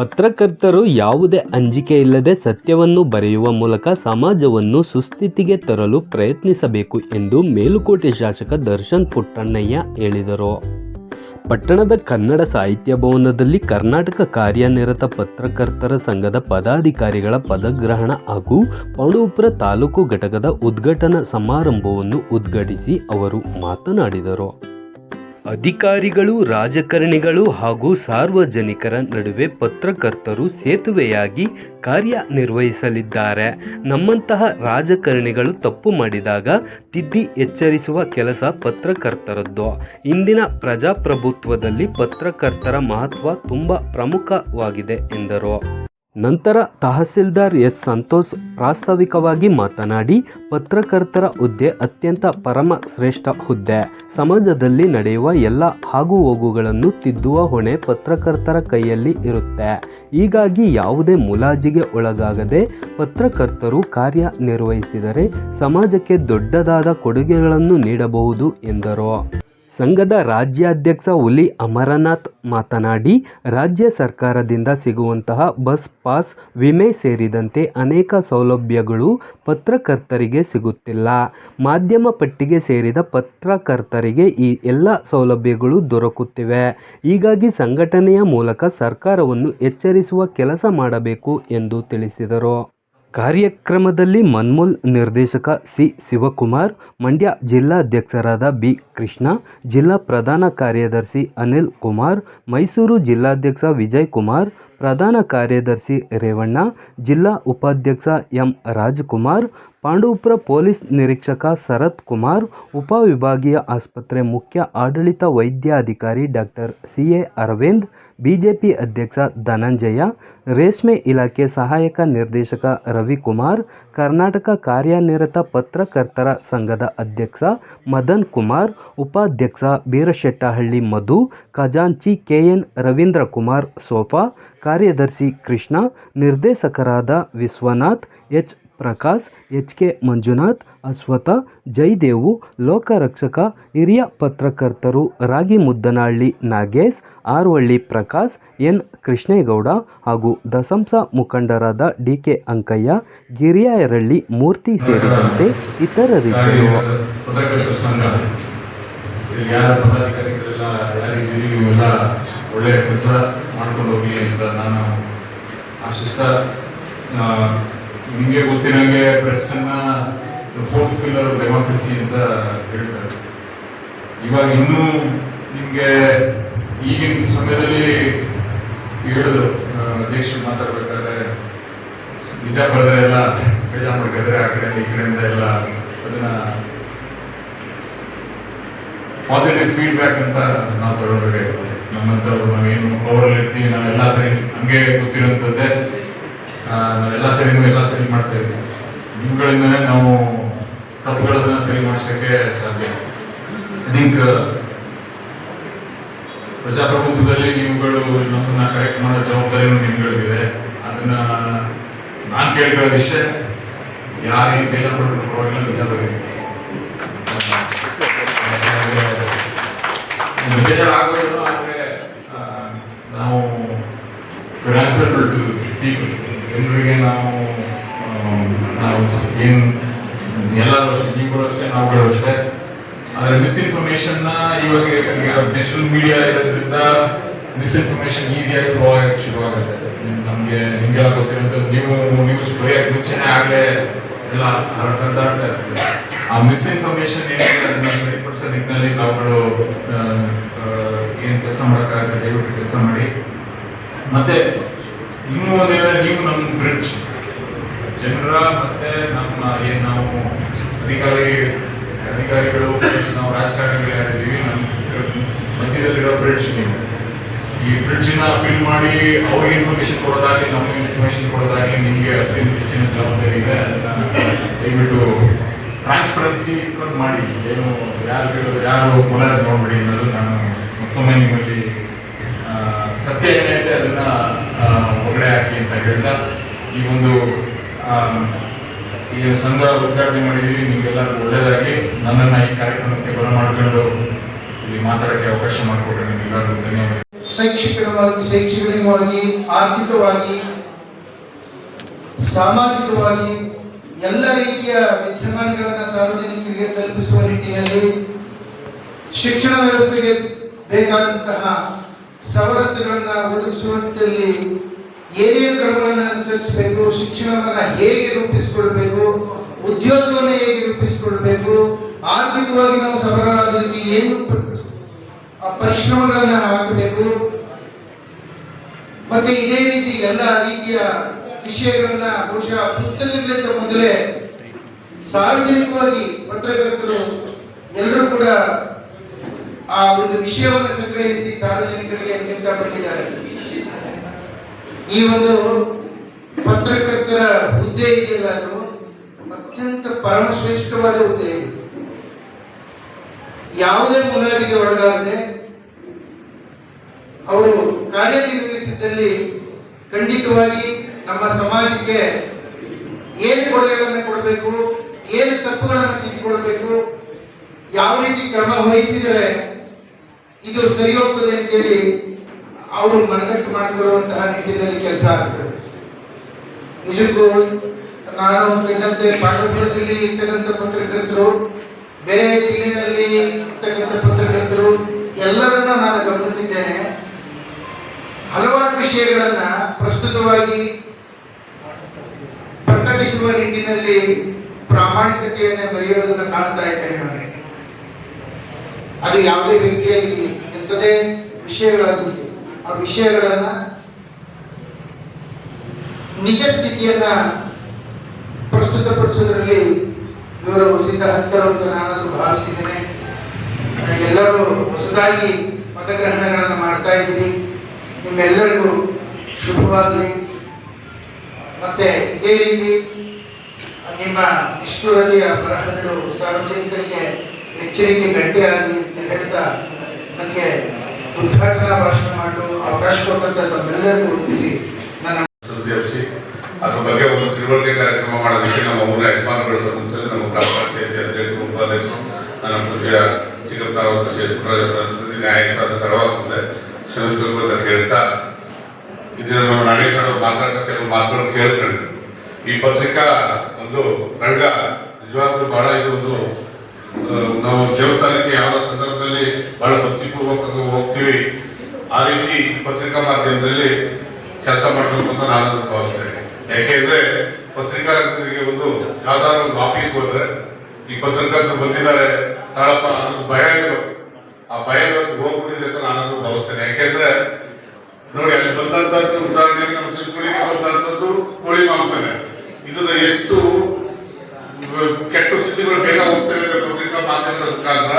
ಪತ್ರಕರ್ತರು ಯಾವುದೇ ಅಂಜಿಕೆ ಇಲ್ಲದೆ ಸತ್ಯವನ್ನು ಬರೆಯುವ ಮೂಲಕ ಸಮಾಜವನ್ನು ಸುಸ್ಥಿತಿಗೆ ತರಲು ಪ್ರಯತ್ನಿಸಬೇಕು ಎಂದು ಮೇಲುಕೋಟೆ ಶಾಸಕ ದರ್ಶನ್ ಪುಟ್ಟಣ್ಣಯ್ಯ ಹೇಳಿದರು. ಪಟ್ಟಣದ ಕನ್ನಡ ಸಾಹಿತ್ಯ ಭವನದಲ್ಲಿ ಕರ್ನಾಟಕ ಕಾರ್ಯನಿರತ ಪತ್ರಕರ್ತರ ಸಂಘದ ಪದಾಧಿಕಾರಿಗಳ ಪದಗ್ರಹಣ ಹಾಗೂ ಪಾಂಡವಪುರ ತಾಲೂಕು ಘಟಕದ ಉದ್ಘಾಟನಾ ಸಮಾರಂಭವನ್ನು ಉದ್ಘಾಟಿಸಿ ಅವರು ಮಾತನಾಡಿದರು. ಅಧಿಕಾರಿಗಳು, ರಾಜಕಾರಣಿಗಳು ಹಾಗೂ ಸಾರ್ವಜನಿಕರ ನಡುವೆ ಪತ್ರಕರ್ತರು ಸೇತುವೆಯಾಗಿ ಕಾರ್ಯನಿರ್ವಹಿಸಲಿದ್ದಾರೆ. ನಮ್ಮಂತಹ ರಾಜಕಾರಣಿಗಳು ತಪ್ಪು ಮಾಡಿದಾಗ ತಿದ್ದಿ ಎಚ್ಚರಿಸುವ ಕೆಲಸ ಪತ್ರಕರ್ತರದ್ದು. ಇಂದಿನ ಪ್ರಜಾಪ್ರಭುತ್ವದಲ್ಲಿ ಪತ್ರಕರ್ತರ ಮಹತ್ವ ತುಂಬ ಪ್ರಮುಖವಾಗಿದೆ, ಎಂದರು. ನಂತರ ತಹಸೀಲ್ದಾರ್ ಎಸ್. ಸಂತೋಷ್ ಪ್ರಾಸ್ತಾವಿಕವಾಗಿ ಮಾತನಾಡಿ, ಪತ್ರಕರ್ತರ ಹುದ್ದೆ ಅತ್ಯಂತ ಪರಮ ಶ್ರೇಷ್ಠ ಹುದ್ದೆ. ಸಮಾಜದಲ್ಲಿ ನಡೆಯುವ ಎಲ್ಲ ಆಗುಹೋಗುಗಳನ್ನು ತಿದ್ದುವ ಹೊಣೆ ಪತ್ರಕರ್ತರ ಕೈಯಲ್ಲಿ ಇರುತ್ತೆ. ಹೀಗಾಗಿ ಯಾವುದೇ ಮುಲಾಜಿಗೆ ಒಳಗಾಗದೆ ಪತ್ರಕರ್ತರು ಕಾರ್ಯನಿರ್ವಹಿಸಿದರೆ ಸಮಾಜಕ್ಕೆ ದೊಡ್ಡದಾದ ಕೊಡುಗೆಗಳನ್ನು ನೀಡಬಹುದು ಎಂದರು. ಸಂಘದ ರಾಜ್ಯಾಧ್ಯಕ್ಷ ಹುಲಿ ಅಮರನಾಥ್ ಮಾತನಾಡಿ, ರಾಜ್ಯ ಸರ್ಕಾರದಿಂದ ಸಿಗುವಂತಹ ಬಸ್ ಪಾಸ್ ವಿಮೆ ಸೇರಿದಂತೆ ಅನೇಕ ಸೌಲಭ್ಯಗಳು ಪತ್ರಕರ್ತರಿಗೆ ಸಿಗುತ್ತಿಲ್ಲ. ಮಾಧ್ಯಮ ಪಟ್ಟಿಗೆ ಸೇರಿದ ಪತ್ರಕರ್ತರಿಗೆ ಈ ಎಲ್ಲ ಸೌಲಭ್ಯಗಳು ದೊರಕುತ್ತಿವೆ. ಹೀಗಾಗಿ ಸಂಘಟನೆಯ ಮೂಲಕ ಸರ್ಕಾರವನ್ನು ಎಚ್ಚರಿಸುವ ಕೆಲಸ ಮಾಡಬೇಕು ಎಂದು ತಿಳಿಸಿದರು. ಕಾರ್ಯಕ್ರಮದಲ್ಲಿ ಮನ್ಮೂಲ್ ನಿರ್ದೇಶಕ ಸಿ. ಶಿವಕುಮಾರ್, ಮಂಡ್ಯ ಜಿಲ್ಲಾಧ್ಯಕ್ಷರಾದ ಬಿ. ಕೃಷ್ಣ, ಜಿಲ್ಲಾ ಪ್ರಧಾನ ಕಾರ್ಯದರ್ಶಿ ಅನಿಲ್ ಕುಮಾರ್, ಮೈಸೂರು ಜಿಲ್ಲಾಧ್ಯಕ್ಷ ವಿಜಯ್ ಕುಮಾರ್ ಪ್ರಧಾನ ಕಾರ್ಯದರ್ಶಿ ರೇವಣ್ಣ, ಜಿಲ್ಲಾ ಉಪಾಧ್ಯಕ್ಷ ಎಂ ರಾಜ್ಕುಮಾರ್, ಪಾಂಡವಪುರ ಪೊಲೀಸ್ ನಿರೀಕ್ಷಕ ಶರತ್ ಕುಮಾರ್, ಉಪವಿಭಾಗೀಯ ಆಸ್ಪತ್ರೆ ಮುಖ್ಯ ಆಡಳಿತ ವೈದ್ಯಾಧಿಕಾರಿ doctor C A Aravind, BJP ಅಧ್ಯಕ್ಷ ಧನಂಜಯ, ರೇಷ್ಮೆ ಇಲಾಖೆ ಸಹಾಯಕ ನಿರ್ದೇಶಕ ರವಿಕುಮಾರ್ ಕರ್ನಾಟಕ ಕಾರ್ಯನಿರತ ಪತ್ರಕರ್ತರ ಸಂಘದ ಅಧ್ಯಕ್ಷ ಮದನ್ ಕುಮಾರ್, ಉಪಾಧ್ಯಕ್ಷ ಬೀರಶೆಟ್ಟಹಳ್ಳಿ ಮಧು, ಖಜಾಂಚಿ ಕೆಎನ್ ರವೀಂದ್ರ ಕುಮಾರ್ ಸೋಫಾ, ಕಾರ್ಯದರ್ಶಿ ಕೃಷ್ಣ, ನಿರ್ದೇಶಕರಾದ Vishwanath H Prakash, H K Manjunath, Ashwatha, Jayadev, Lokarakshaka, ಹಿರಿಯ ಪತ್ರಕರ್ತರು ರಾಗಿ ಮುದ್ದನಹಳ್ಳಿ ನಾಗೇಶ್, ಆರ್ವಳ್ಳಿ ಪ್ರಕಾಶ್, ಎನ್ ಕೃಷ್ಣೇಗೌಡ ಹಾಗೂ ದಸಂಸ ಮುಖಂಡರಾದ ಡಿ ಕೆ ಅಂಕಯ್ಯ, ಗಿರಿಯರಳ್ಳಿ ಮೂರ್ತಿ ಸೇರಿದಂತೆ ಇತರರಿದ್ದರು. ಒಳ್ಳೆಯ ಕೆಲಸ ಮಾಡ್ಕೊಂಡು ಹೋಗಿ ಅಂತ ನಾನು ಆಶಿಸ್ತಾ ನಿಮಗೆ ಗೊತ್ತಿರೋಂಗೆ ಪ್ರೆಸ್ಸನ್ನ ಫೋರ್ತ್ ಪಿಲ್ಲರ್ ಡೆಮಾಕ್ರಸಿ ಅಂತ ಹೇಳ್ತಾರೆ. ಇವಾಗ ಇನ್ನೂ ನಿಮಗೆ ಈಗಿನ ಸಮಯದಲ್ಲಿ ಹೇಳಿದ್ರು ದೇಶ ಮಾತಾಡ್ಬೇಕಾದ್ರೆ, ನಿಜ ಬರೆದ್ರೆ ಎಲ್ಲ ಬೇಜಾರು ಮಾಡ್ಕೊಂಡ್ರೆ ಆ ಕಡೆಯಿಂದ ಈ ಕಡೆಯಿಂದ ಎಲ್ಲ ಅದನ್ನ ಪಾಸಿಟಿವ್ ಫೀಡ್ಬ್ಯಾಕ್ ಅಂತ ನಾವು ತಗೊಳ್ಬೇಕಾಗ್ತದೆ ನಮ್ಮಂಥವ್ರು ನಾವೇನು ಪವರಲ್ಲಿ ಇರ್ತೀವಿ ನಾವೆಲ್ಲ ಸರಿ, ಹಂಗೆ ಗೊತ್ತಿರೋಂಥದ್ದೇ. ನಾವೆಲ್ಲ ಸರಿನೂ ಎಲ್ಲ ಸರಿ ಮಾಡ್ತೇವೆ ಇವುಗಳಿಂದನೇ ನಾವು ತಪ್ಪುಗಳನ್ನ ಸರಿ ಮಾಡಿಸೋಕ್ಕೆ ಸಾಧ್ಯ. ಐ ಥಿಂಕ್ ಪ್ರಜಾಪ್ರಭುತ್ವದಲ್ಲಿ ನೀವುಗಳು ನಮ್ಮನ್ನ ಕರೆಕ್ಟ್ ಮಾಡೋ ಜವಾಬ್ದಾರಿನೂ ನಿಮ್ಗಳಿದೆ ಅದನ್ನ ನಾನು ಕೇಳ್ಕೊಳ್ಳೋದಿಷ್ಟೇ. ಯಾರಿಗೆ ಬೇಗ ಕೊಟ್ಟರು ಪರವಾಗಿಲ್ಲ ನಿಜ ಬೇಜಾರಾಗೋದು ಬೇಜಾರು ಆದರೆ ನಾವು ಆನ್ಸರ್ಬಲ್ ಟು ಪೀಪಲ್ ಜನರಿಗೆ ನಾವು ನಾವು ಏನು ಎಲ್ಲರೂ ಅಷ್ಟೇ ನೀವುಗಳು ಅಷ್ಟೇ ನಾವುಗಳು ಅಷ್ಟೇ ಆದರೆ ಮಿಸ್ಇನ್ಫಾರ್ಮೇಶನ್ನ ಇವಾಗ ಡಿಜಿಟಲ್ ಮೀಡಿಯಾ ಇರೋದ್ರಿಂದ ಮಿಸ್ಇನ್ಫಾರ್ಮೇಶನ್ ಈಸಿಯಾಗಿ ಫ್ಲೋ ಆಗಕ್ಕೆ ಶುರುವಾಗುತ್ತೆ. ನಮಗೆ ನಿಮಗೆಲ್ಲ ಗೊತ್ತಿರೋದು ನೀವು ನ್ಯೂಸ್ ಬರೆಯೋಕ್ಕೆ ಮುಂಚೆನೇ ಆಗಲೇ ಎಲ್ಲ ಹರಡ್ತಾ ಇರ್ತದೆ ಆ ಮಿಸ್ಇನ್ಫಾರ್ಮೇಶನ್ ಏನಿದೆ ಅದನ್ನ ಸರಿಪಡಿಸೋ ನಿಟ್ಟಿನಲ್ಲಿ ನಾವುಗಳು ಏನು ಕೆಲಸ ಮಾಡೋಕ್ಕಾಗತ್ತೆ ದಯವಿಟ್ಟು ಕೆಲಸ ಮಾಡಿ. ಮತ್ತೆ ಇನ್ನೂ ಒಂದೇನೆ ನೀವು ನಮ್ಮ ಬ್ರಿಡ್ಜ್ ಜನರ ಮತ್ತೆ ನಮ್ಮ ಏನು ನಾವು ಅಧಿಕಾರಿ, ಅಧಿಕಾರಿಗಳು ನಾವು ರಾಜಕಾರಣಿಗಳು ಯಾರಿದ್ದೀವಿ ನಮ್ಮ ಮಧ್ಯದಲ್ಲಿರೋ ಬ್ರಿಡ್ಜ್ ನೀವು. ಈ ಬ್ರಿಡ್ಜ್ನ ಫಿಲ್ ಮಾಡಿ ಅವ್ರಿಗೆ ಇನ್ಫಾರ್ಮೇಶನ್ ಕೊಡೋದಾಗಲಿ, ನಮಗೆ ಇನ್ಫಾರ್ಮೇಶನ್ ಕೊಡೋದಾಗಲಿ ನಿಮಗೆ ಅತ್ಯಂತ ಹೆಚ್ಚಿನ ಜವಾಬ್ದಾರಿ ಇದೆ. ಅದನ್ನ ದಯವಿಟ್ಟು ಟ್ರಾನ್ಸ್ಪರೆನ್ಸಿ ಮಾಡಿ. ಏನು, ಯಾರು ಯಾರು ಮುಲಾಜ್ ಮಾಡಬೇಡಿ ಅನ್ನೋದು ನಾನು ಮತ್ತೊಮ್ಮೆ ನಿಮ್ಮಲ್ಲಿ ಸತ್ಯ ಏನೈತೆ ಅದನ್ನ ಹೊರಗಡೆ ಹಾಕಿ ಅಂತ ಹೇಳ್ತಾ ಈ ಒಂದು ಈ ಸಂಘ ಉದ್ಘಾಟನೆ ಮಾಡಿದ್ದೀವಿ. ನಿಮಗೆಲ್ಲರಿಗೂ ಒಳ್ಳೆಯದಾಗಿ ನನ್ನನ್ನು ಈ ಕಾರ್ಯಕ್ರಮಕ್ಕೆ ಬರಮಾಡ್ಕೊಂಡು ಇಲ್ಲಿ ಮಾತಾಡೋಕ್ಕೆ ಅವಕಾಶ ಮಾಡಿಕೊಟ್ರೆ ನಿಮಗೆಲ್ಲರಿಗೂ ಧನ್ಯವಾದ ಶೈಕ್ಷಣಿಕವಾಗಿ ಶೈಕ್ಷಣಿಕವಾಗಿ, ಆರ್ಥಿಕವಾಗಿ, ಸಾಮಾಜಿಕವಾಗಿ ಎಲ್ಲ ರೀತಿಯ ವಿದ್ಯಮಾನಗಳನ್ನು ಸಾರ್ವಜನಿಕರಿಗೆ ತಲುಪಿಸುವ ನಿಟ್ಟಿನಲ್ಲಿ ಶಿಕ್ಷಣ ವ್ಯವಸ್ಥೆಗೆ ಬೇಕಾದಂತಹ ಸವಲತ್ತುಗಳನ್ನು ಒದಗಿಸುವಂತಲ್ಲಿ ಏನೇನು ಕ್ರಮಗಳನ್ನು ಅನುಸರಿಸಬೇಕು, ಶಿಕ್ಷಣವನ್ನು ಹೇಗೆ ರೂಪಿಸಿಕೊಳ್ಬೇಕು, ಉದ್ಯೋಗವನ್ನು ಹೇಗೆ ರೂಪಿಸಿಕೊಳ್ಬೇಕು, ಆರ್ಥಿಕವಾಗಿ ನಾವು ಸಬಲರಾಗೋದಕ್ಕೆ ಏನು ಆ ಪರಿಶ್ರಮಗಳನ್ನು ಹಾಕಬೇಕು. ಮತ್ತೆ ಇದೇ ರೀತಿ ಎಲ್ಲ ರೀತಿಯ ವಿಷಯಗಳನ್ನ ಬಹುಶಃ ಪುಸ್ತಕಗಳಿಂದ ಮೊದಲೇ ಸಾರ್ವಜನಿಕವಾಗಿ ಪತ್ರಕರ್ತರು ಎಲ್ಲರೂ ಕೂಡ ಆ ಒಂದು ವಿಷಯವನ್ನು ಸಂಗ್ರಹಿಸಿ ಸಾರ್ವಜನಿಕರಿಗೆ ನೀಡ್ತಾ ಬಂದಿದ್ದಾರೆ. ಈ ಒಂದು ಪತ್ರಕರ್ತರ ಹುದ್ದೆ ಇದೆಯಲ್ಲ ಅದು? ಅತ್ಯಂತ ಪರಮಶ್ರೇಷ್ಠವಾದ ಹುದ್ದೆ ಇದೆ. ಯಾವುದೇ ಮುಲಾಜಿಗೆ ಒಳಗಾಗದೆ ಅವರು ಕಾರ್ಯನಿರ್ವಹಿಸಿದ್ದಲ್ಲಿ ಖಂಡಿತವಾಗಿ ನಮ್ಮ ಸಮಾಜಕ್ಕೆ ಏನು ಕೊಡುಗೆಗಳನ್ನು ಕೊಡಬೇಕು, ಏನು ತಪ್ಪುಗಳನ್ನು ತಿದ್ದುಕೊಳ್ಬೇಕು ಯಾವ ರೀತಿ ಕ್ರಮ ವಹಿಸಿದರೆ ಇದು ಸರಿ ಹೋಗ್ತದೆ ಅಂತೇಳಿ ಅವರು ಮನದಟ್ಟು ಮಾಡಿಕೊಳ್ಳುವಂತಹ ನಿಟ್ಟಿನಲ್ಲಿ ಕೆಲಸ ಆಗ್ತದೆ. ನಿಜಕ್ಕೂ ನಾನು ಕಂಡಂತೆ ಪಾಂಡವಪುರದಲ್ಲಿ ಇರ್ತಕ್ಕಂಥ ಪತ್ರಕರ್ತರು, ಬೇರೆ ಜಿಲ್ಲೆಯಲ್ಲಿ ಇರ್ತಕ್ಕಂಥ ಪತ್ರಕರ್ತರು, ಎಲ್ಲರನ್ನ ನಾನು ಗಮನಿಸಿದ್ದೇನೆ. ಹಲವಾರು ವಿಷಯಗಳನ್ನ ಪ್ರಸ್ತುತವಾಗಿ ಪ್ರಕಟಿಸುವ ನಿಟ್ಟಿನಲ್ಲಿ ಪ್ರಾಮಾಣಿಕತೆಯನ್ನು ಮರೆಯೋದನ್ನು ಕಾಣ್ತಾ ಇದ್ದೇನೆ ನಾನು. ಯಾವುದೇ ವ್ಯಕ್ತಿಯಾಗಿರಲಿ ಎಂಥದೇ ವಿಷಯಗಳಾಗಿರಲಿ, ಆ ವಿಷಯಗಳನ್ನ ನಿಜ ಸ್ಥಿತಿಯನ್ನ ಪ್ರಸ್ತುತಪಡಿಸೋದ್ರಲ್ಲಿ ಇವರು ಸಿದ್ಧಹಸ್ತರು ಅಂತ ನಾನು ಭಾವಿಸಿದ್ದೇನೆ. ಎಲ್ಲರೂ ಹೊಸದಾಗಿ ಮತಗ್ರಹಣಗಳನ್ನು ಮಾಡ್ತಾ ಇದ್ದೀರಿ ನಿಮ್ಮೆಲ್ಲರಿಗೂ ಶುಭವಾಗಲಿ. ಮತ್ತೆ ಇದೇ ರೀತಿ ನಿಮ್ಮ ನಿಷ್ಠುರತೆಯ ಬರಹಗಳು ಸಾರ್ವಜನಿಕರಿಗೆ ಎಚ್ಚರಿಕೆ ಗಂಟೆ ಆಗಲಿ. ಹೇಳ್ತಾ, ನನಗೆ ಉದ್ಘಾಟನಾ ಭಾಷಣ ಮಾಡಲು ಅವಕಾಶ ಕೊಟ್ಟಂತ ತಮ್ಮೆಲ್ಲರಿಗೂ ವಂದಿಸಿ ನನ್ನ ಅದ್ರ ಬಗ್ಗೆ ಒಂದು ತಿಳುವಳಿಕೆ ಕಾರ್ಯಕ್ರಮ ಮಾಡೋದಕ್ಕೆ ನಮ್ಮ ಊರಿನ ಯಜಮಾನಗಳ ನಮ್ಮ ಗ್ರಾಮ ಪಂಚಾಯತಿ ಅಧ್ಯಕ್ಷರು, ಉಪಾಧ್ಯಕ್ಷರು, ನನ್ನ ಪೂಜೆಯ ಚಿಕ್ಕಪ್ಪನವರ ಪುಟ್ಟರಾಜ ನ್ಯಾಯಾಯುಕ್ತ ಅದು ತಡವಾಗಿ ಬಂದೆ ಶ್ರಮಿಸಬೇಕು ಅಂತ ಕೇಳ್ತಾ, ಇದನ್ನು ನಾಗೇಶ್ವರ ಕೆಲವು ಮಾತುಗಳು ಕೇಳ್ಕೊಂಡು ಈ ಪತ್ರಿಕಾ ಒಂದು ರಂಗ ನಿಜವಾಗ್ಲೂ ಬಹಳ ಇದು ಒಂದು ಆ, ನಾವು ದೇವಸ್ಥಾನಕ್ಕೆ ಯಾವ ಸಂದರ್ಭದಲ್ಲಿ ಬಹಳ ಭಕ್ತಿಪೂರ್ವಕ ಹೋಗ್ತೀವಿ ಆ ರೀತಿ ಪತ್ರಿಕಾ ಮಾಧ್ಯಮದಲ್ಲಿ ಕೆಲಸ ಮಾಡಬೇಕು ಅಂತ ನಾನು ಭಾವಿಸ್ತೇನೆ ಯಾಕೆಂದ್ರೆ ಪತ್ರಿಕಾರಂಗರಿಗೆ ಒಂದು ಯಾವ್ದಾದ್ರು ಒಂದು ಆಫೀಸ್ ಹೋದ್ರೆ ಈ ಪತ್ರಕರ್ತರು ಬಂದಿದ್ದಾರೆ, ತಾಳಪ್ಪ, ಅನ್ನೋದು ಭಯ ಇರಬೇಕು ಆ ಭಯ ಇವತ್ತು ಹೋಗ್ಬಿಟ್ಟಿದೆ ಅಂತ ನಾನು ಭಾವಿಸ್ತೇನೆ. ಯಾಕೆಂದ್ರೆ, ನೋಡಿ, ಅಲ್ಲಿ ಬಂದಂತದ್ದು ಉದಾಹರಣೆಗೆ ಚಿಕ್ಕುಳಿಗೆ ಬಂದಂತದ್ದು ಕೋಳಿ ಮಾಂಸನೇ. ಇದನ್ನ ಎಷ್ಟು ಕೆಟ್ಟ ಸುದ್ದಿಗಳು ಬೇಗ ಹೋಗ್ತೇವೆ ಪತ್ರಿಕಾ ಮಾಧ್ಯಮದ ಮುಖಾಂತರ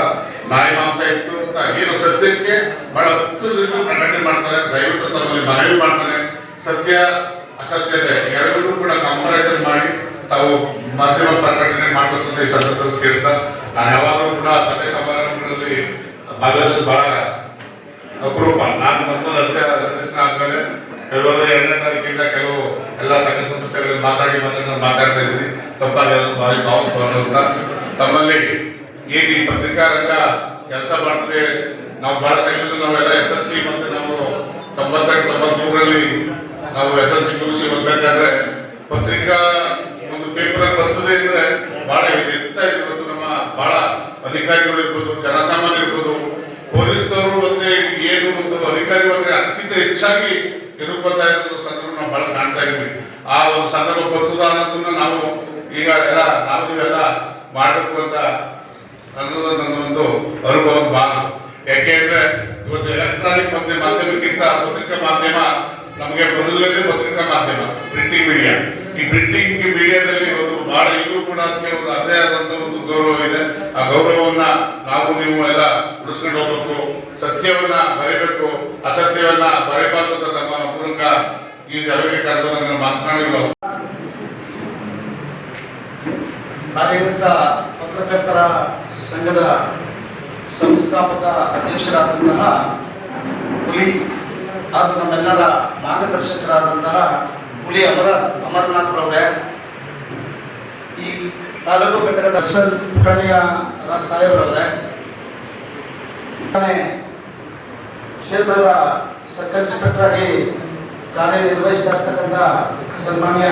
ನಾಯಿ ಮಾಂಸ ಇತ್ತು ಅಂತ. ಏನು ಸತ್ಯಕ್ಕೆ ಬಹಳ ಹತ್ತು ಜನ ಪ್ರಕಟಣೆ ಮಾಡ್ತಾರೆ, ದಯವಿಟ್ಟು ತಮ್ಮಲ್ಲಿ ಮನವಿ ಮಾಡ್ತಾರೆ. ಸತ್ಯ, ಅಸತ್ಯತೆ, ಎರಡನ್ನೂ ಕೂಡ ಕಾಂಪರೇಟರ್ ಮಾಡಿ ತಾವು ಮಾಧ್ಯಮ ಪ್ರಕಟಣೆ ಮಾಡಬೇಕು ಈ ಸಂದರ್ಭದಲ್ಲಿ ಕೇಳ್ತಾ, ನಾನು ಯಾವಾಗಲೂ ಕೂಡ ಸಭೆ ಸಮಾರಂಭಗಳಲ್ಲಿ ಭಾಗವಹಿಸೋದು ಬಹಳ ಅಪರೂಪ. ನಾನು ಮೊದಲು ಅಧ್ಯಕ್ಷ ಸದಸ್ಯನಾದ್ಮೇಲೆ ಫೆಬ್ರವರಿ ಎರಡನೇ ತಾರೀಕಿಂದ ಕೆಲವು ಎಲ್ಲ ಸಂಘ ಸಂಸ್ಥೆಗಳಲ್ಲಿ ಮಾತಾಡಿ ಮಾತಾಡಿ ನಾನು ಮಾತಾಡ್ತಾ ಇದ್ದೀನಿ. ತಪ್ಪಾಗಿ ಭಾವಿಸಬಾರ್ದು ಅಂತ. ತಮ್ಮಲ್ಲಿ ಏನು ಈ ಪತ್ರಿಕಾ ರಂಗ ಕೆಲಸ ಮಾಡ್ತದೆ. ನಾವು ಬಹಳ ಸಂಘದಲ್ಲಿ ನಾವೆಲ್ಲ ಎಸ್ ಎಲ್ ಸಿ ಮತ್ತೆ ನಾವು ತೊಂಬತ್ತೆಂಟು ತೊಂಬತ್ಮೂರರಲ್ಲಿ ನಾವು ಎಸ್ ಎಲ್ ಸಿ ಮುಗಿಸಿ ಹೋಗ್ಬೇಕಾದ್ರೆ ಪತ್ರಿಕಾ ಪೇಪರ್ ಬರ್ತದೆ ಅಂದ್ರೆ ಬಹಳ ಇವತ್ತು ನಮ್ಮ ಬಹಳ ಅಧಿಕಾರಿಗಳು ಇರ್ಬೋದು, ಜನಸಾಮಾನ್ಯ ಇರ್ಬೋದು. ಪೊಲೀಸ್ನವರು ಮತ್ತೆ ಏನು ಒಂದು ಅಧಿಕಾರಿ ಅತ್ಯಂತ ಹೆಚ್ಚಾಗಿ ಎದುರ್ಕೊತಾ ಇರೋ ಸಂದರ್ಭ ನಾವು ಬಹಳ ಕಾಣ್ತಾ ಇದ್ವಿ ಆ ಒಂದು ಸಂದರ್ಭ ಬರ್ತದ ಅನ್ನೋದನ್ನ ನಾವು ಈಗ ಎಲ್ಲ ನಾವು ನೀವೆಲ್ಲ ಮಾಡಬೇಕು ಅಂತ ಅನ್ನೋದು ನನ್ನ ಒಂದು ಅನುಭವ ಯಾಕೆ ಅಂದ್ರೆ ಇವತ್ತು ಎಲೆಕ್ಟ್ರಾನಿಕ್ ಮಾಧ್ಯಮ ಮಾಧ್ಯಮಕ್ಕಿಂತ ಪತ್ರಿಕಾ ಮಾಧ್ಯಮ ನಮಗೆ ಮೊದಲನೇ ಪತ್ರಿಕಾ ಮಾಧ್ಯಮ ಪ್ರಿಂಟಿಂಗ್ ಮೀಡಿಯಾ ಈ ಪ್ರಿಂಟಿಂಗ್ ಮೀಡಿಯಾದಲ್ಲಿ ಒಂದು ಬಹಳ ಈಗಲೂ ಕೂಡ ಅದಕ್ಕೆ ಒಂದು ಅದೇ ಆದಂತ ಒಂದು ಗೌರವ ಇದೆ. ಆ ಗೌರವವನ್ನ ನಾವು ನೀವು ಎಲ್ಲ ಉಳಿಸ್ಕೊಂಡು ಹೋಗ್ಬೇಕು, ಸತ್ಯವನ್ನ ಬರೀಬೇಕು, ಅಸತ್ಯವನ್ನ ಬರೀಬಾರ್ದು ಅಂತ ನಮ್ಮ ಮೂಲಕ ಈ ಸಭೆಗೆ ಕರೆದು ನನ್ನ ಮಾತನಾಡಿರುವ ಕಾರ್ಯನಿರತ ಪತ್ರಕರ್ತರ ಸಂಘದ ಸಂಸ್ಥಾಪಕ ಅಧ್ಯಕ್ಷರಾದಂತಹ ಹುಲಿ ಹಾಗೂ ನಮ್ಮೆಲ್ಲರ ಮಾರ್ಗದರ್ಶಕರಾದಂತಹ ಹುಲಿ ಅಮರ ಅಮರನಾಥ್ರವರೇ ಈ ತಾಲೂಕು ಘಟಕದ ದರ್ಶನ್ ರಾಜ್ ಸಾಹೇಬ್ರವರೇ ಕ್ಷೇತ್ರದ ಸರ್ಕಲ್ ಇನ್ಸ್ಪೆಕ್ಟರ್ ಆಗಿ ಕಾರ್ಯನಿರ್ವಹಿಸ್ತಾ ಇರ್ತಕ್ಕಂಥ ಸನ್ಮಾನ್ಯ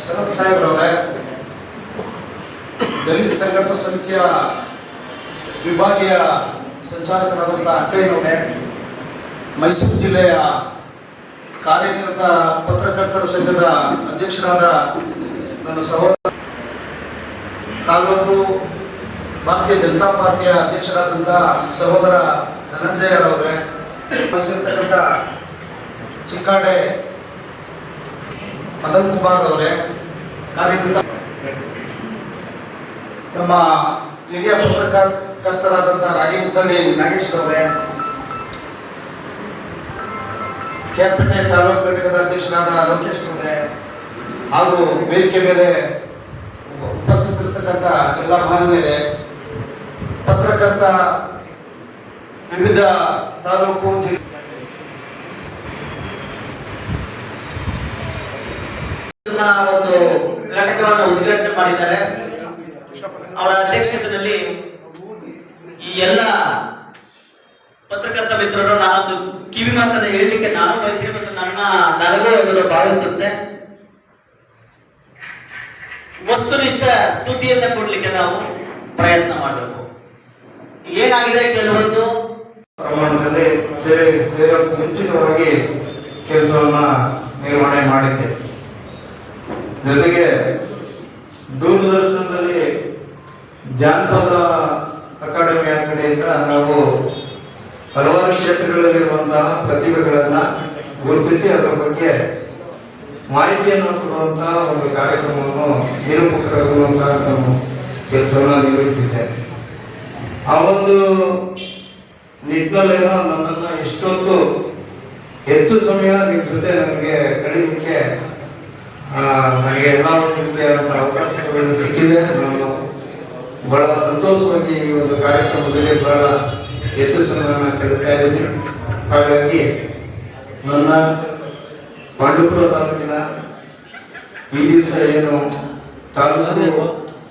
ಶರತ್ ಸಾಹೇಬ್ರವರೇ ದಲಿತ ಸಂಘರ್ಷ ಸಮಿತಿಯ ವಿಭಾಗೀಯ ಸಂಚಾಲಕರಾದಂಥ ಅಕ್ಕಯ್ಯನವರೇ ಮೈಸೂರು ಜಿಲ್ಲೆಯ ಕಾರ್ಯನಿರತ ಪತ್ರಕರ್ತರ ಸಂಘದ ಅಧ್ಯಕ್ಷರಾದ ನನ್ನ ಸಹೋದರ ತಾಲೂಕು ಭಾರತೀಯ ಜನತಾ ಪಾರ್ಟಿಯ ಅಧ್ಯಕ್ಷರಾದಂತಹ ಸಹೋದರ ಧನಂಜಯರವರೇ ವಹಿಸಿರ್ತಕ್ಕಂಥ ಚಿಕ್ಕಾಡೆ ಮದನ್ ಕುಮಾರ್ ಅವರೇ ಕಾರ್ಯನಿರತ ನಮ್ಮ ಹಿರಿಯ ಪತ್ರಕರ್ತರಾದಂಥ ರಾಗಿಮುದ್ದಳ್ಳಿ ನಾಗೇಶ್ ಅವರೇ ಕೆಪೇಟೆ ತಾಲೂಕು ಘಟಕದ ಅಧ್ಯಕ್ಷನಾದ ಲೋಕೇಶ್ ಅವರೇ, ಹಾಗೂ ವೇದಿಕೆ ಮೇಲೆ ಉಪಸ್ಥಿತರಿರ್ತಕ್ಕಂಥ ಎಲ್ಲ ಮಹನೀಯರೇ, ಪತ್ರಕರ್ತ ವಿವಿಧ ತಾಲೂಕು ಒಂದು ಘಟಕವನ್ನು ಉದ್ಘಾಟನೆ ಮಾಡಿದ್ದಾರೆ. ಅವರ ಅಧ್ಯಕ್ಷತೆಯಲ್ಲಿ ಈ ಎಲ್ಲ ಪತ್ರಕರ್ತ ಮಿತ್ರರು, ನಾನೊಂದು ಕಿವಿ ಮಾತನ್ನು ಹೇಳಲಿಕ್ಕೆ ನಾನು ಬಯಸ್ತೀನಿ ಮತ್ತು ನನ್ನ ನನಗೂ ಎಂದು ಭಾವಿಸುತ್ತೆ. ವಸ್ತುನಿಷ್ಠ ಸ್ತುತಿಯನ್ನ ಕೊಡ್ಲಿಕ್ಕೆ ನಾವು ಪ್ರಯತ್ನ ಮಾಡಬೇಕು. ಏನಾಗಿದೆ ಕೆಲವೊಂದು? ಪ್ರಮಾಣದಲ್ಲಿ ಸೇವೆ ಸೇವೆ ಮುಂಚಿತವಾಗಿ ಕೆಲಸವನ್ನ ನಿರ್ವಹಣೆ ಮಾಡಿದ್ದೆ. ಜೊತೆಗೆ ದೂರದರ್ಶನದಲ್ಲಿ ಜಾನಪದ ಅಕಾಡೆಮಿಯ ಕಡೆಯಿಂದ ನಾವು ಹಲವಾರು ಕ್ಷೇತ್ರಗಳಲ್ಲಿರುವಂತಹ ಪ್ರತಿಭೆಗಳನ್ನ ಗುರುತಿಸಿ ಅದರ ಬಗ್ಗೆ ಮಾಹಿತಿಯನ್ನು ಕೊಡುವಂತಹ ಒಂದು ಕಾರ್ಯಕ್ರಮವನ್ನು ನಿರೂಪಕರನ್ನು ಸಹ ನಾನು ಕೆಲಸವನ್ನು ನಿರ್ವಹಿಸಿದ್ದೆ. ಆ ಒಂದು ನಿಟ್ಟಿನಲ್ಲೇನೋ ನನ್ನನ್ನು ಇಷ್ಟೊತ್ತು ಹೆಚ್ಚು ಸಮಯ ನಿಮ್ಮ ಜೊತೆ ನನಗೆ ಕಳೀಲಿಕ್ಕೆ ನನಗೆ ಎಲ್ಲ ರೀತಿಯಾದಂಥ ಅವಕಾಶಗಳು ಸಿಕ್ಕಿದೆ ನಾನು ಬಹಳ ಸಂತೋಷವಾಗಿ ಈ ಒಂದು ಕಾರ್ಯಕ್ರಮದಲ್ಲಿ ಬಹಳ ಹೆಚ್ಚು ಸಮಯವನ್ನು ಕೇಳ್ತಾ ಇದ್ದೀನಿ ಹಾಗಾಗಿ ನನ್ನ ಬಂಡೀಪುರ ತಾಲೂಕಿನ ಈ ದಿವಸ ಏನು ತಾಲೂಕು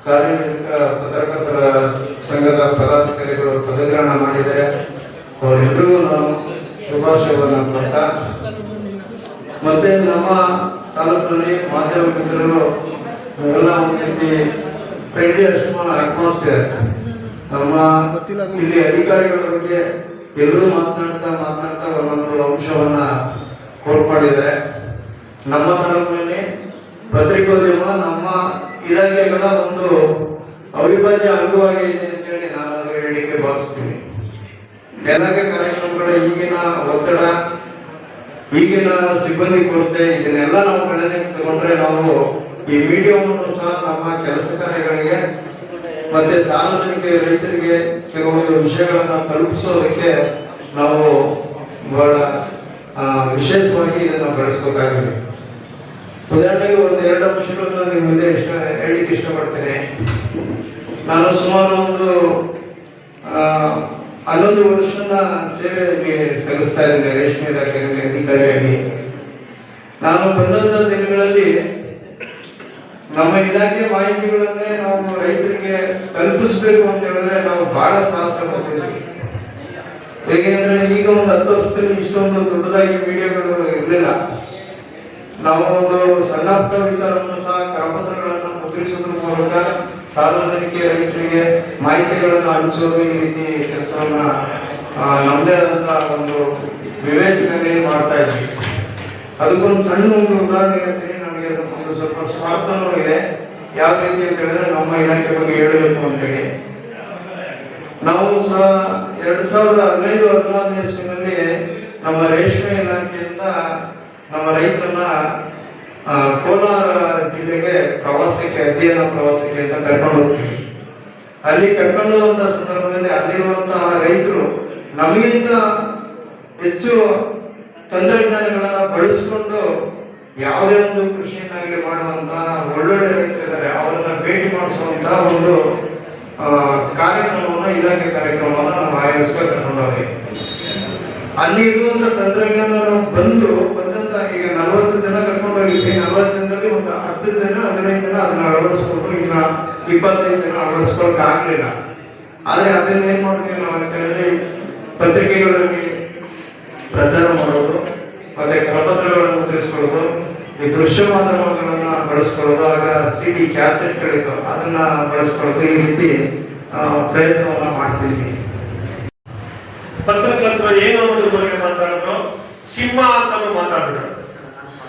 ಕಾರ್ಯನಿರತ ಪತ್ರಕರ್ತರ ಸಂಘದ ಪದಾಧಿಕಾರಿಗಳು ಪದಗ್ರಹಣ ಮಾಡಿದರೆ ಅವರೆಲ್ಲರಿಗೂ ನಾನು ಶುಭಾಶಯವನ್ನು ಕೊಡ್ತಾ ಮತ್ತೆ ನಮ್ಮ ತಾಲೂಕಿನಲ್ಲಿ ಮಾಧ್ಯಮ ಮಿತ್ರರು ಎಲ್ಲ ಒಂದು ರೀತಿ ಫ್ರೆಂಡ್ಲಿ ಅಟ್ಮಾಸ್ಫಿಯರ್ ನಮ್ಮ ಇಲ್ಲಿ ಅಧಿಕಾರಿಗಳ ಬಗ್ಗೆ ಎಲ್ಲರೂ ಮಾತನಾಡ್ತಾ ಮಾತನಾಡ್ತಾ ಒಂದೊಂದು ಅಂಶವನ್ನ ಕೋಟ್ ನಮ್ಮ ತಾಲೂಕಿನಲ್ಲಿ ಪತ್ರಿಕೋದ್ಯಮ, ನಮ್ಮ ಇಲಾಖೆಗಳ ಒಂದು ಅವಿಭಾಜ್ಯ ಅಂಗವಾಗಿ ಇದೆ ಅಂತೇಳಿ ನಾನು ಹೇಳಿಕೆ ಭಾವಿಸ್ತೀನಿ. ಇಲಾಖೆ ಕಾರ್ಯಕ್ರಮಗಳ ಈಗಿನ ಒತ್ತಡ, ಈಗಿನ ಸಿಬ್ಬಂದಿ ಕೊರತೆ, ಇದನ್ನೆಲ್ಲ ನಾವು ಗಣನೆಗೆ ತಗೊಂಡ್ರೆ ನಾವು ಈ ಮೀಡಿಯಾವನ್ನು ಸಹ ನಮ್ಮ ಕೆಲಸ ಕಾರ್ಯಗಳಿಗೆ ಮತ್ತೆ ಸಾರ್ವಜನಿಕ ರೈತರಿಗೆ ಕೆಲವೊಂದು ವಿಷಯಗಳನ್ನ ತಲುಪಿಸೋದಕ್ಕೆ ನಾವು ಬಹಳ ವಿಶೇಷವಾಗಿ ಇದನ್ನು ಬಳಸ್ಬೇಕಾಗಿದೆ ಉದಾಹರಣೆಗೆ ಒಂದು ಎರಡು ಅಂಶಗಳನ್ನು ನಿಮ್ಮ ಮುಂದೆ ಇಷ್ಟ, ಹೇಳಲಿಕ್ಕೆ ಇಷ್ಟಪಡ್ತೇನೆ. ನಾನು ಸುಮಾರು ಒಂದು ಹನ್ನೊಂದು ವರ್ಷದ ಸೇವೆಗೆ ಸಲ್ಲಿಸ್ತಾ ಇದ್ದೇನೆ ರೇಷ್ಮೆ ಇಲಾಖೆಯಲ್ಲಿ ಅಧಿಕಾರಿಯಾಗಿ. ನಾನು ಬಂದಂತ ದಿನಗಳಲ್ಲಿ ನಮ್ಮ ಇಲಾಖೆ ಮಾಹಿತಿಗಳನ್ನೇ ನಾವು ರೈತರಿಗೆ ತಲುಪಿಸ್ಬೇಕು ಅಂತ ಹೇಳಿದ್ರೆ ನಾವು ಬಹಳ ಸಾಹಸ ಪಡ್ತಿದ್ವಿ ಹೇಗೆಂದ್ರೆ ಈಗ ಒಂದು ಹತ್ತು ವರ್ಷದಲ್ಲಿ ಇಷ್ಟೊಂದು ದೊಡ್ಡದಾಗಿ ವಿಡಿಯೋಗಳು ಇರಲಿಲ್ಲ. ನಾವು ಒಂದು ಸಣ್ಣ ಪುಟ್ಟ ವಿಚಾರವನ್ನು ಸಹ ಕರಪತ್ರಗಳನ್ನು ಮುದ್ರಿಸೋದ್ರ ಮೂಲಕ ಸಾರ್ವಜನಿಕ ರೈತರಿಗೆ ಮಾಹಿತಿಗಳನ್ನು ಹಂಚೋದು ಈ ರೀತಿ ಕೆಲಸವನ್ನ ನಮ್ಮದೇ ಆದಂತಹ ಒಂದು ವಿವೇಚನೆ ಮಾಡ್ತಾ ಇದ್ವಿ ಅದಕ್ಕೊಂದು ಸಣ್ಣ ಒಂದು ಉದಾಹರಣೆ ಹೇಳ್ತೀನಿ. ನನಗೆ ಒಂದು ಸ್ವಲ್ಪ ಸ್ವಾರ್ಥನೂ ಇದೆ ಯಾವ ರೀತಿ ಅಂತ ಹೇಳಿದ್ರೆ ನಮ್ಮ ಇಲಾಖೆ ಬಗ್ಗೆ ಹೇಳಬೇಕು ಅಂತೇಳಿ. ನಾವು ಸಹ ಎರಡ್ ಸಾವಿರದ ಹದಿನೈದು ಹದಿನಾರನೇ ಇಸ್ವಿನಲ್ಲಿ ನಮ್ಮ ರೇಷ್ಮೆ ಇಲಾಖೆಯಿಂದ ನಮ್ಮ ರೈತರನ್ನ ಕೋಲಾರ ಜಿಲ್ಲೆಗೆ ಪ್ರವಾಸಕ್ಕೆ ಅಧ್ಯಯನ ಪ್ರವಾಸಕ್ಕೆ ಅಂತ ಕರ್ಕೊಂಡು ಹೋಗ್ತೀವಿ. ಅಲ್ಲಿ ಕರ್ಕೊಂಡು ಹೋಗುವಂತ ಸಂದರ್ಭದಲ್ಲಿ ಅಲ್ಲಿರುವಂತಹ ರೈತರು ನಮಗಿಂತ ಹೆಚ್ಚು ತಂತ್ರಜ್ಞಾನಗಳನ್ನ ಬಳಸಿಕೊಂಡು ಯಾವುದೇ ಒಂದು ಕೃಷಿಯನ್ನಾಗಲಿ ಮಾಡುವಂತಹ ಒಳ್ಳೊಳ್ಳೆ ರೈತರಿದ್ದಾರೆ, ಅವರನ್ನ ಭೇಟಿ ಮಾಡಿಸುವಂತಹ ಒಂದು ಕಾರ್ಯಕ್ರಮವನ್ನು, ಇಲಾಖೆ ಕಾರ್ಯಕ್ರಮವನ್ನ ನಾವು ಆಯೋಜಿಸ್ಕೊಂಡು ಕರ್ಕೊಂಡು ಅಲ್ಲಿ ಇರುವಂತ ತಂತ್ರಜ್ಞಾನ ಬಂದು ಬಂದಂತ ಈಗ ನಲವತ್ತು ಜನ ಕರ್ಕೊಂಡು ಹೋಗಿದ್ವಿ ನಲವತ್ತು ಜನರಲ್ಲಿ ಒಂದು ಹತ್ತು ಜನ, ಹದಿನೈದು ಜನ ಅದನ್ನ ಅಳವಡಿಸ್ಕೊಂಡ್ರು ಇನ್ನ ಇಪ್ಪತ್ತೈದು ಜನ ಅಳವಡಿಸ್ಕೊಳಕ್ ಆಗ್ಲಿಲ್ಲ. ಆದ್ರೆ ಅದನ್ನ ಏನ್ ಮಾಡಿದ್ವಿ ನಾವು ಅಂತ ಹೇಳಿದ್ರೆ, ಪತ್ರಿಕೆಗಳಲ್ಲಿ ಪ್ರಚಾರ ಮಾಡೋದು, ಮತ್ತೆ ಕರಪತ್ರಗಳನ್ನು ಮುದ್ರಿಸ್ಕೊಳ್ಳೋದು ಈ ದೃಶ್ಯ ಮಾಧ್ಯಮಗಳನ್ನ ಬಳಸ್ಕೊಳ್ಳೋದು ಆಗ ಸಿ ಡಿ ಕ್ಯಾಸೆಟ್ಗಳಿತ್ತು. ಅದನ್ನ ಬಳಸ್ಕೊಳ್ಳೋದು ಈ ರೀತಿ ಪ್ರಯತ್ನವನ್ನು ಮಾಡ್ತೀವಿ ಪತ್ರಕರ್ತರು ಏನು ಅನ್ನೋದ್ರ ಬಗ್ಗೆ ಮಾತಾಡಿದ್ರು ಸಿಂಹ ಅಂತಾನು ಮಾತಾಡಿದ್ರು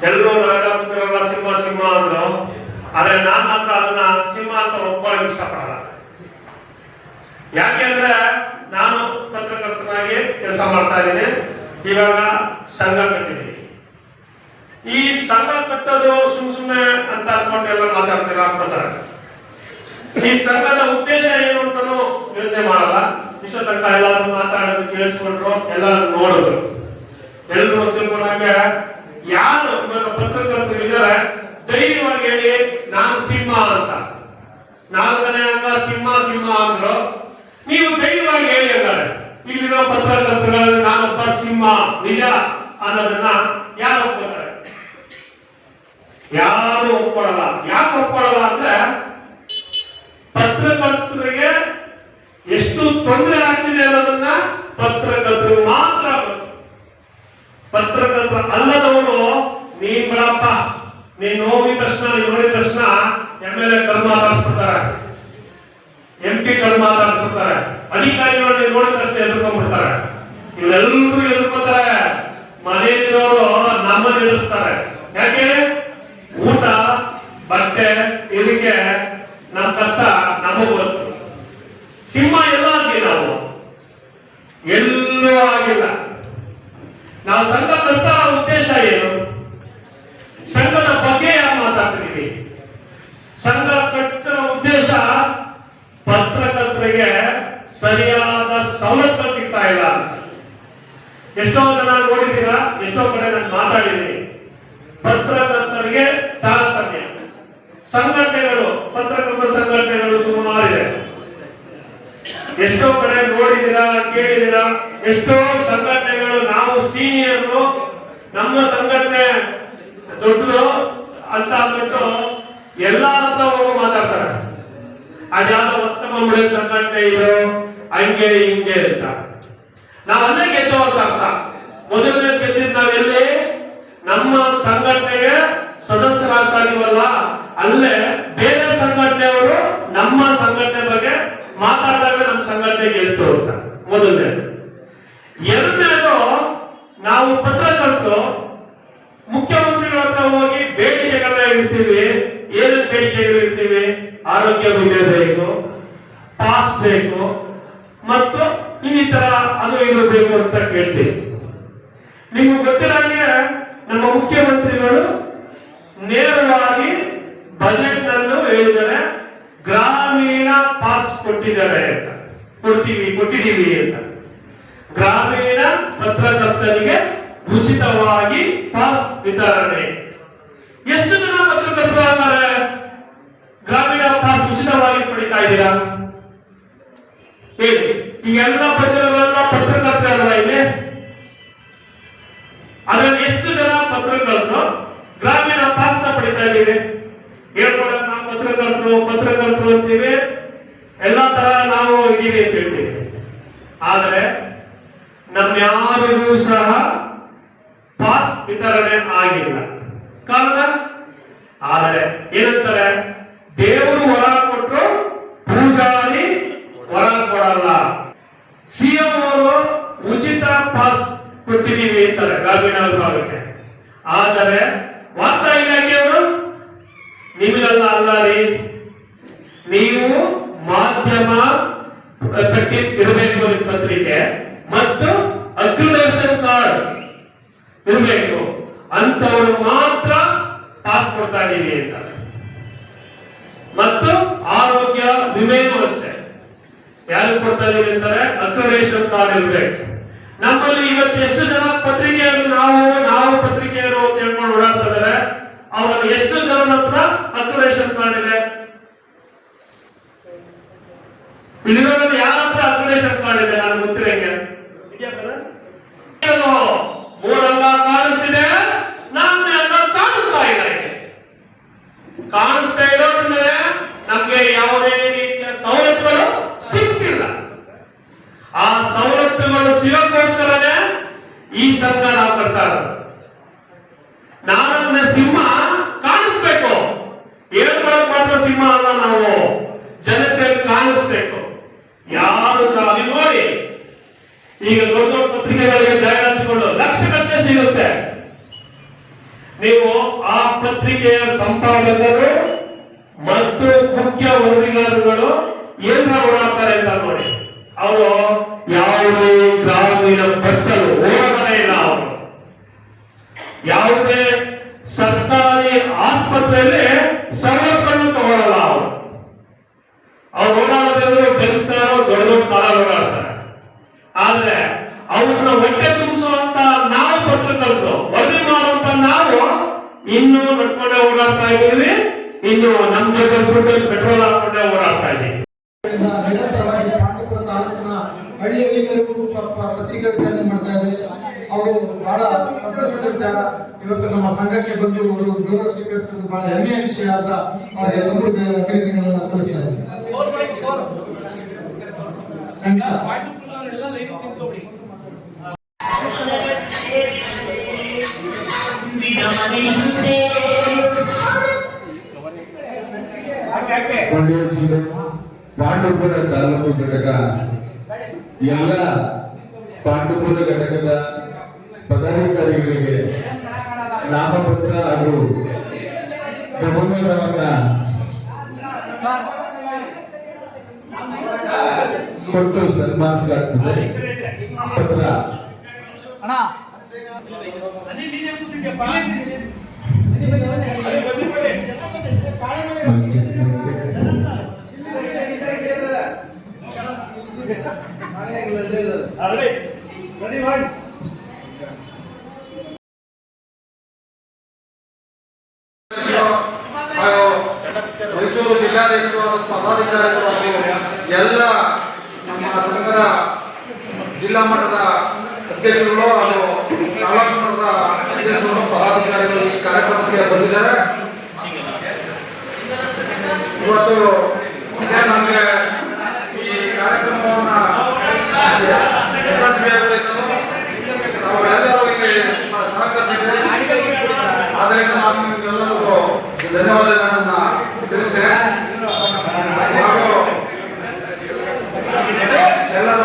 ಎಲ್ಲರೂ ನಾಗಪುತ್ರರೆಲ್ಲ ಸಿಂಹ ಸಿಂಹ ಅಂದ್ರು. ಆದ್ರೆ ನಾನ್ ಮಾತ್ರ ಅದನ್ನ ಸಿಂಹ ಅಂತ ಒಪ್ಕೊಳ್ಳೋಕೆ ಇಷ್ಟಪಡಲ್ಲ. ಯಾಕೆ ಅಂದ್ರೆ ನಾನು ಪತ್ರಕರ್ತನಾಗಿ ಕೆಲಸ ಮಾಡ್ತಾ ಇದ್ದೀನಿ. ಇವಾಗ ಸಂಘ ಕಟ್ಟಿದ್ದೀನಿ. ಈ ಸಂಘ ಕಟ್ಟೋದು ಸುಮ್ ಸುಮ್ಮನೆ ಅಂತ ಅನ್ಕೊಂಡು ಎಲ್ಲ ಮಾತಾಡ್ತೀರ ಅನ್ಕೋತಾರೆ ಈ ಸಂಘದ ಉದ್ದೇಶ ಏನು ಅಂತಾನು ಯೋಚನೆ ಮಾಡಲ್ಲ. ಇಷ್ಟ ತನಕ ಎಲ್ಲಾರು ಮಾತಾಡೋದು, ಕೇಳಿಸ್ಕೊಂಡ್ರು ಎಲ್ಲಾರು ನೋಡಿದ್ರು ಎಲ್ರು ತಿಳ್ಕೊಂಡಾಗ ಯಾರು ಇವಾಗ ಪತ್ರಕರ್ತರು ಇದ್ದಾರೆ, ಧೈರ್ಯವಾಗಿ ಹೇಳಿ, ನಾನು ಸಿಂಹ ಅಂತ. ನಾಲ್ಕನೇ ಅಂತ ಸಿಂಹ ಸಿಂಹ ಅಂದ್ರು. ನೀವು ಧೈರ್ಯವಾಗಿ ಹೇಳಿ ಅಂತಾರೆ. ಇಲ್ಲಿರೋ ಪತ್ರಕರ್ತರಲ್ಲಿ ನಾನೊಬ್ಬ ಸಿಂಹ, ನಿಜ ಅನ್ನೋದನ್ನ ಯಾರು ಒಪ್ಕೋತಾರೆ? ಯಾರು ಒಪ್ಕೊಳ್ಳಲ್ಲ. ಯಾಕೆ ಒಪ್ಕೊಳ್ಳಲ್ಲ ಅಂದ್ರೆ ಪತ್ರಕರ್ತರಿಗೆ ಎಷ್ಟು ತೊಂದರೆ ಆಗ್ತಿದೆ ಅನ್ನೋದನ್ನ ಪತ್ರಕರ್ತರು ಮಾತ್ರ ಪತ್ರಕರ್ತರು ಅಲ್ಲದವರು, ನೀನ್ ಬಿಡಪ್ಪ ನೀನ್ ನೋಡಿದ ತಕ್ಷಣ, ನೀನ್ ನೋಡಿದ ತಕ್ಷಣ ಎಂ ಎಲ್ ಎ ಕಲ್ ಮಾತಾಡ್ಸ್ಬಿಡ್ತಾರೆ. ಎಂ ಪಿ ಕಲ್ ಅಧಿಕಾರಿಗಳು ನೀನ್ ನೋಡಿದ ತಕ್ಷಣ ಎದುರ್ಕೊಂಡ್ಬಿಡ್ತಾರೆ. ಇವರೆಲ್ಲರೂ ಎದುರ್ಕೊತಾರೆ. ಮನೆಯಲ್ಲಿರೋರು ನಮ್ಮನ್ನ ಎದುರಿಸ್ತಾರೆ. ಯಾಕೆ? ಊಟ, ಬಟ್ಟೆ ಇದಕ್ಕೆ ನಮ್ ಕಷ್ಟ, ನಮಗ್ ಗೊತ್ತು. ಸಿಂಹ ಎಲ್ಲ ಆಗಿ ನಾವು ಎಲ್ಲೂ ಆಗಿಲ್ಲ. ನಾವು ಸಂಘ ಕರ್ತರ ಉದ್ದೇಶ ಏನು? ಸಂಘದ ಬಗ್ಗೆ ಯಾರು ಮಾತಾಡ್ತಿದೀವಿ? ಸಂಘ ಕಟ್ಟಿರೋ ಉದ್ದೇಶ ಪತ್ರಕರ್ತರಿಗೆ ಸರಿಯಾದ ಸವಲತ್ತುಗಳು ಸಿಗ್ತಾ ಇಲ್ಲ ಅಂತ. ಎಷ್ಟೋ ಜನ ನೋಡಿದ್ದೀರಾ? ಎಷ್ಟೋ ಕಡೆ ನಾನು ಮಾತಾಡಿದ್ದೀನಿ. ಪತ್ರಕರ್ತರಿಗೆ ತಾರತಮ್ಯ ಸಂಘಟನೆಗಳು, ಪತ್ರಕರ್ತ ಸಂಘಟನೆಗಳು ಸುಮಾರಿದೆ. ಎಷ್ಟೋ ಕಡೆ ನೋಡಿದಿರಾ ಕೇಳಿದಿರಾ ಎಷ್ಟೋ ಸಂಘಟನೆಗಳು ನಾವು ಸೀನಿಯರ್, ನಮ್ಮ ಸಂಘಟನೆ ದೊಡ್ಡದು ಅಂತ ಅಂದ್ಬಿಟ್ಟು ಎಲ್ಲ ಅಂತ ಮಾತಾಡ್ತಾರೆ. ಅದ್ಯಾವ್ದೋ ಮುಳಿ ಸಂಘಟನೆ ಇದು, ಹಂಗೆ ಹಿಂಗೆ ಅಂತ. ನಾವಲ್ಲೇ ಗೆದ್ದು ಅಂತ ಅರ್ಥ. ಮೊದಲನೇ ಗೆದ್ದಿದ್ದು ನಾವೆಲ್ಲಿ? ನಮ್ಮ ಸಂಘಟನೆಗೆ ಸದಸ್ಯರಾಗ್ತಾ ಇದೀವಲ್ಲ ಅಲ್ಲೇ ಬೇರೆ ಸಂಘಟನೆ ಅವರು ನಮ್ಮ ಸಂಘಟನೆ ಬಗ್ಗೆ ಮಾತಾಡಿದಾಗ ನಮ್ಮ ಸಂಘಟನೆ ಗೆಲ್ತು ಅಂತ. ಮೊದಲನೇ. ಎರಡನೇದು, ನಾವು ಪತ್ರಕರ್ತರು ಮುಖ್ಯಮಂತ್ರಿಗಳ ಹತ್ರ ಹೋಗಿ ಬೇಡಿಕೆಗಳನ್ನ ಇಡ್ತೀವಿ ಏನೇನು ಬೇಡಿಕೆಗಳು ಇಡ್ತೀವಿ ಆರೋಗ್ಯ ವಿಮೆ ಬೇಕು, ಪಾಸ್ ಬೇಕು, ಮತ್ತು ಇನ್ನಿತರ ಅದು ಏನು ಬೇಕು ಅಂತ ಕೇಳ್ತೀವಿ. ನಿಮ್ಗೆ ಗೊತ್ತಿರಂಗೆ ನಮ್ಮ ಮುಖ್ಯಮಂತ್ರಿಗಳು ನೇರವಾಗಿ ಬಜೆಟ್ ಅನ್ನು ಹೇಳಿದರೆ ಗ್ರಾಮೀಣ ಪಾಸ್ ಕೊಟ್ಟಿದ್ದಾರೆ ಅಂತ. ಕೊಡ್ತೀವಿ, ಕೊಟ್ಟಿದ್ದೀವಿ ಅಂತ. ಗ್ರಾಮೀಣ ಪತ್ರಕರ್ತರಿಗೆ ಉಚಿತವಾಗಿ ಪಾಸ್ ವಿತರಣೆ. ಎಷ್ಟು ಜನ ಪತ್ರಕರ್ತರಾದರೆ ಗ್ರಾಮೀಣ ಪಾಸ್ ಉಚಿತವಾಗಿ ಪಡಿತಾ ಇದ್ದೀರಾ? ಹೇಳಿ. ಈಗೆಲ್ಲ ಬಂದಿರೋರೆಲ್ಲ ಪತ್ರಕರ್ತರಲ್ಲ ಇಲ್ಲಿ. ಅದರಲ್ಲಿ ಎಷ್ಟು ಜನ ಪತ್ರಕರ್ತರು ಗ್ರಾಮೀಣ ಇದ್ದೀವಿ ಹೇಳ್ಕೊಡಕ್ ನಾವು ಪತ್ರಕರ್ತರು ಪತ್ರಕರ್ತರು ಅಂತೀವಿ. ಎಲ್ಲಾ ತರ ನಾವು ಇದೀವಿ ಅಂತ ಹೇಳ್ತೀವಿ. ಆದ್ರೆ ನಮ್ಯಾರಿಗೂ ಸಹ ಪಾಸ್ ವಿತರಣೆ ಆಗಿಲ್ಲ. ಕಾರಣ ಆದರೆ ಏನಂತಾರೆ? ದೇವರು ವರ ಕೊಟ್ಟರು ಪೂಜಾರಿ ವರ ಕೊಡಲ್ಲ. ಸಿಎಂ ಅವರು ಉಚಿತ ಪಾಸ್ ಕೊಟ್ಟಿದ್ದೀವಿ ಅಂತಾರೆ ಗ್ರಾಮೀಣ ವಿಭಾಗಕ್ಕೆ. ಆದರೆ ವಾರ್ತಾ ಇಲಾಖೆಯವರು ನೀವೆಲ್ಲ ಅಲ್ಲ ರೀ. ನೀವು ಮಾಧ್ಯಮ ಪಟ್ಟಿ, ಇರಬೇಕು ನಿಮ್ಮ ಪತ್ರಿಕೆ ಮತ್ತು ಅಕ್ರಿಡೇಷನ್ ಕಾರ್ಡ್ ಇರಬೇಕು. ಅಂತವರು ಮಾತ್ರ ಪಾಸ್ ಕೊಡ್ತಾ ಇದೀವಿ ಅಂತ. ಮತ್ತು ಆರೋಗ್ಯ ವಿಮೆಯೂ ಅಷ್ಟೇ. ಯಾರು ಕೊಡ್ತಾ ಇದೀವಿ ಅಂತಾರೆ? ಅಕ್ರಿಡೇಷನ್ ಕಾರ್ಡ್ ಇರಬೇಕು. ನಮ್ಮಲ್ಲಿ ಇವತ್ತು ಎಷ್ಟು ಜನ ಪತ್ರಿಕೆಯನ್ನು ನಾವು ನಾವು ಪತ್ರಿಕೆಯರು ಅಂತ ಹೇಳ್ಕೊಂಡು ಓಡಾಡ್ತಾ ಇದ್ದಾರೆ ಅವರಲ್ಲಿ ಎಷ್ಟು ಜನರ ಹತ್ರ ಅಕ್ರಿಡೇಷನ್ ಕಾರ್ಡ್ ಇದೆ? ಇಲ್ಲಿರೋದ್ರಲ್ಲಿ ಯಾರ ಹತ್ರ ಅಕ್ರಿಡೇಷನ್ ಕಾರ್ಡ್ ಇದೆ? ನಾನು ಗೊತ್ತಿರಂಗೆ ಇದು ಮೂರಂಗ ಕಾಣಿಸ್ತಿದೆ, ನಾಲ್ಕನೇ ಅಂಗ ಕಾಣಿಸ್ತಾ ಇಲ್ಲಿ. ಕಾಣಿಸ್ತಾ ಇರೋದ್ಮೇಲೆ ನಮ್ಗೆ ಯಾವುದೇ ರೀತಿಯ ಸವಲತ್ತುಗಳು ಸಿಗ್ತಿಲ್ಲ. ಆ ಸವಲತ್ತುಗಳು ಸಿಗೋ ಇರೋದು. ನಾನನ್ನ ಸಿಂಹ ಕಾಣಿಸ್ಬೇಕು. ಹೇಳ್ಕೊಳಕ್ ಮಾತ್ರ ಸಿಂಹ ಅಲ್ಲ ನಾವು. ಜನತೆ ಕಾಣಿಸ್ಬೇಕು. ಯಾರು ಸಹ, ನೀವು ನೋಡಿ. ಈಗ ದೊಡ್ಡ ದೊಡ್ಡ ಪತ್ರಿಕೆಗಳಿಗೆ ಜಾಹೀರಾತುಗಳು ಲಕ್ಷಗಟ್ಟಲೆ ಸಿಗುತ್ತೆ. ನೀವು ಆ ಪತ್ರಿಕೆಯ ಸಂಪಾದಕರು ಮತ್ತು ಮುಖ್ಯ ವರದಿಗಾರರುಗಳು ಏನ್ ಓಡಾಡ್ತಾರೆ ಅಂತ ನೋಡಿ. ಅವರು ಯಾವುದೇ ಗ್ರಾಮೀಣ ಬಸ್ಸಲ್ಲಿ ಯಾವುದೇ ಸರ್ಕಾರಿ ಆಸ್ಪತ್ರೆಯಲ್ಲಿ ಸವಲತ್ತನ್ನು ತಗೊಳ್ಳಲ್ಲ ಅವರು. ಅವ್ರು ಓಡಾಡೋದ್ರೆ ಬೆಳೆಸ್ತಾರೋ ದೊಡ್ಡ ಕಾಲ ಓಡಾಡ್ತಾರೆ. ಆದ್ರೆ ಅವ್ರನ್ನ ಹೊಟ್ಟೆ ತುಂಬಿಸುವಂತ ನಾವು ಪತ್ರಕರ್ತರು ವರದಿ ಮಾಡುವಂತ ನಾವು ಇನ್ನೂ ನಡ್ಕೊಂಡೆ ಓಡಾಡ್ತಾ ಇದ್ದೀವಿ. ಇನ್ನು ನಮ್ಮ ಜೊತೆ ದುಡ್ಡಲ್ಲಿ ಪೆಟ್ರೋಲ್ ಹಾಕೊಂಡೆ ಓಡಾಡ್ತಾ ಇದ್ದೀವಿ. ನಿರಂತರವಾಗಿ ಪತ್ರಿಕೆ ವಿತರಣೆ ಮಾಡ್ತಾ ಇದ್ದಾರೆ. ಅವರು ಬಹಳ ವಿಚಾರ. ಇವತ್ತು ನಮ್ಮ ಸಂಘಕ್ಕೆ ಬಂದು ಅವರು ಗೌರವ ಸ್ವೀಕರಿಸುವುದು ಬಹಳ ಹೆಮ್ಮೆಯ ವಿಷಯ ಅಂತ ಅವರಿಗೆ ತುಂಬ ಅಭಿನಂದನೆಗಳನ್ನು ಸಲ್ಲಿಸ್ತಾ ಮಂಡ್ಯ ಜಿಲ್ಲೆ ಪಾಂಡವಪುರ ತಾಲೂಕು ಘಟಕ. ಎಲ್ಲ ಪಾಂಡುಪುರ ಘಟಕದ ಪದಾಧಿಕಾರಿಗಳಿಗೆ ನಾಮಪತ್ರ ಹಾಗೂ ಬಹುಮಾನವನ್ನ ಕೊಟ್ಟು ಸನ್ಮಾನಿಸಲಾಗ್ತದೆ. ಪತ್ರ. ಮುಂಚೆ ಹಾಗೂ ಮೈಸೂರು ಜಿಲ್ಲಾಧೀಶರು ಪದಾಧಿಕಾರಿಗಳು ಎಲ್ಲ ನಮ್ಮ ಸಂಘದ ಜಿಲ್ಲಾ ಮಟ್ಟದ ಅಧ್ಯಕ್ಷರುಗಳು ಹಾಗೂ ತಾಲೂಕು ಮಟ್ಟದ ಅಧ್ಯಕ್ಷರು ಪದಾಧಿಕಾರಿಗಳು ಈ ಕಾರ್ಯಕ್ರಮಕ್ಕೆ ಬಂದಿದ್ದಾರೆ. ಇವತ್ತು ನಮಗೆ ಈ ಕಾರ್ಯಕ್ರಮವನ್ನು ಯಶಸ್ವಿಯಾಗಗೊಳಿಸಲು ಎಲ್ಲರೂ ಇಲ್ಲಿ ಸಹಕರಿಸಿದ್ದೇವೆ ಆದ್ದರಿಂದ ನಾವು ನಿಮಗೆಲ್ಲರಿಗೂ ಧನ್ಯವಾದಗಳನ್ನ ತಿಳಿಸ್ತೇನೆ ಎಲ್ಲರ